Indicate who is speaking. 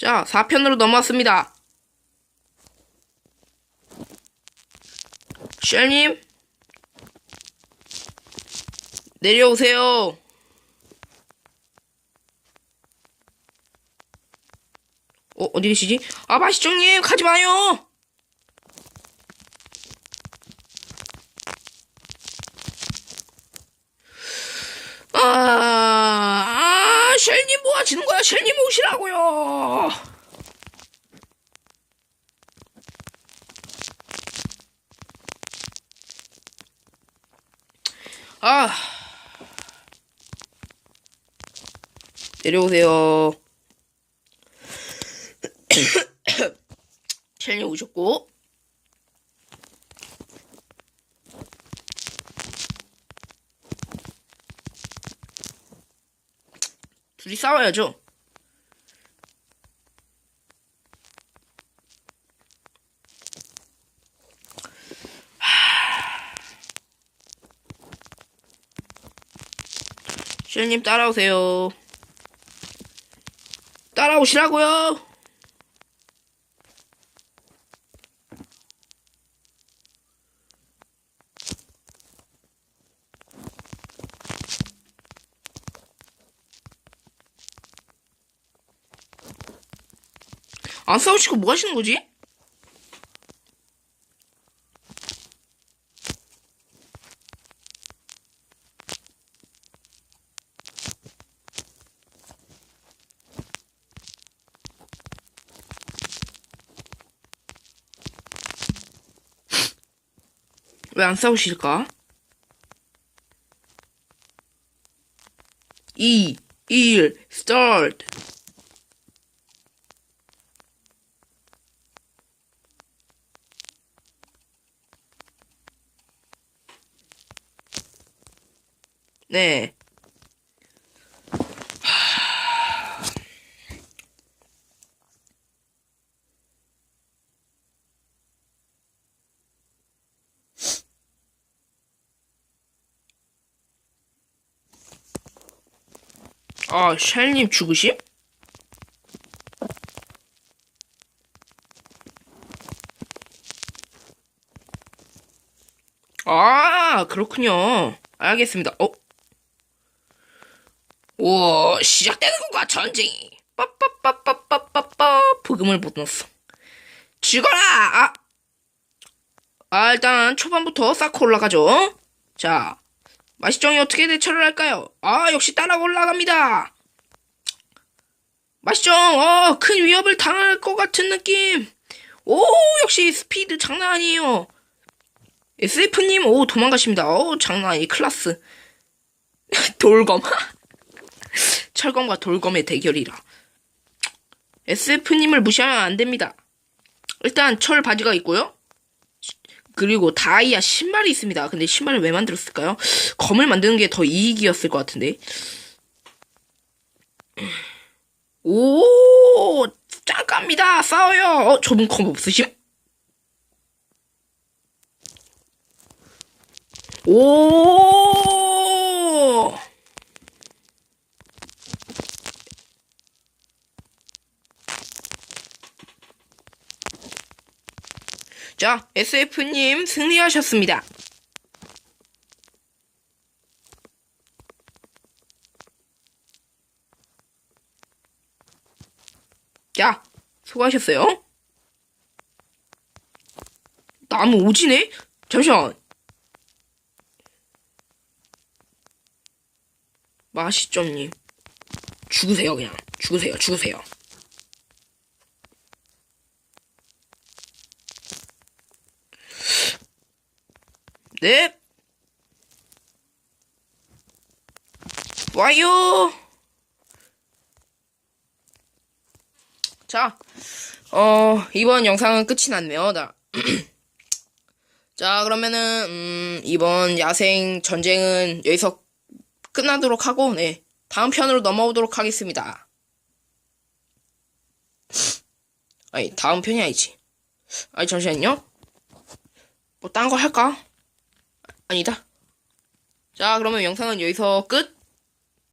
Speaker 1: 자, 4편으로 넘어왔습니다. 쉘님? 내려오세요. 어, 어디 계시지? 아, 마시정님, 가지 마요! 아, 아, 쉘님 뭐 거야? 쉘님 오시라고요. 아, 내려오세요. 쉘님 오셨고. 둘이 싸워야죠. 쉘님 따라오세요. 따라오시라고요. 안 싸우시고 뭐 하시는 거지? 왜 안 싸우실까? 2, 1, start. 네. 아, 쉘님 죽으심? 아, 그렇군요. 알겠습니다. 어? 오, 시작되는 건가, 전쟁이. 빠빠빠빠빠빠빠. 부금을 못 넣었어. 죽어라! 아! 아, 일단 초반부터 쌓고 올라가죠. 자, 마시정이 어떻게 대처를 할까요? 아, 역시 따라 올라갑니다. 마시정, 어, 큰 위협을 당할 것 같은 느낌. 오, 역시 스피드 장난 아니에요. SF님, 오, 도망가십니다. 오, 장난 아니, 클라스. 돌검. 철검과 돌검의 대결이라. SF님을 무시하면 안 됩니다. 일단 철 바지가 있고요. 그리고 다이아 신발이 있습니다. 근데 신발을 왜 만들었을까요? 검을 만드는 게 더 이익이었을 것 같은데. 오, 짱갑니다. 싸워요. 어, 좁은 검 없으심? 오! 자, SF님 승리하셨습니다. 자, 수고하셨어요. 나무 오지네? 잠시만. 맛있죠님. 죽으세요, 그냥. 죽으세요, 죽으세요. 네. 와요. 자, 어, 이번 영상은 끝이 났네요. 나. 자, 그러면은, 음, 이번 야생 전쟁은 여기서 끝나도록 하고, 네. 다음 편으로 넘어오도록 하겠습니다. 아니, 다음 편이 아니지. 아니, 잠시만요. 뭐, 딴 거 할까? 아니다. 자, 그러면 영상은 여기서 끝.